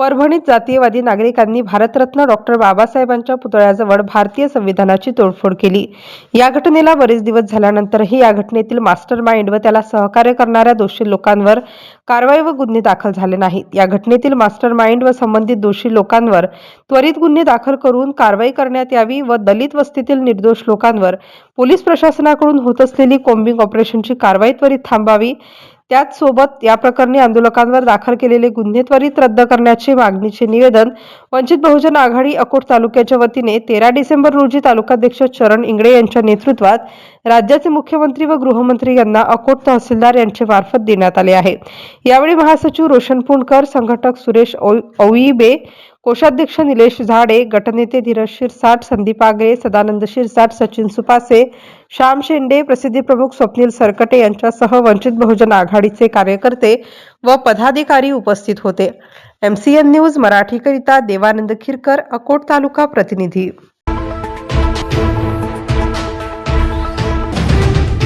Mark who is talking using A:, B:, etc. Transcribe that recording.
A: परभणीत जातीयवादी नागरिकांनी भारतरत्न डॉक्टर बाबासाहेबांच्या पुतळ्याजवळ भारतीय संविधानाची तोडफोड केली. या घटनेला बरेच दिवस झाल्यानंतरही या घटनेतील मास्टर माइंड व त्याला सहकार्य करणाऱ्या दोषी लोकांवर कारवाई व गुन्हे दाखल झाले नाहीत. या घटनेतील मास्टर माइंड व संबंधित दोषी लोकांवर त्वरित गुन्हे दाखल करून कारवाई करण्यात यावी व दलित वस्तीतील निर्दोष लोकांवर पोलीस प्रशासनाकडून होत असलेली कोम्बिंग ऑपरेशनची कारवाई त्वरित थांबावी त्याच सोबत या प्रकरणी आंदोलकांवर दाखल केलेले गुन्हे त्वरित रद्द करण्याचे मागणीचे निवेदन वंचित बहुजन आघाडी अकोट तालुक्याच्या वतीने तेरा डिसेंबर रोजी तालुकाध्यक्ष चरण इंगळे यांच्या नेतृत्वात राज्याचे मुख्यमंत्री व गृहमंत्री यांना अकोट तहसीलदार यांचे मार्फत देण्यात आले आहे. यावेळी महासचिव रोशन पुणकर संघटक सुरेश औईबे कोषाध्यक्ष निलेश झाडे गटनेते धीरज शिरसाट संदीप आगरे सदानंद शिरसाट सचिन सुपासे श्याम शेंडे प्रसिद्धी प्रमुख स्वप्नील सरकटे यांच्यासह वंचित बहुजन आघाडीचे कार्यकर्ते व पदाधिकारी उपस्थित होते. एमसीएन न्यूज मराठीकरिता देवानंद खिरकर अकोट तालुका प्रतिनिधी.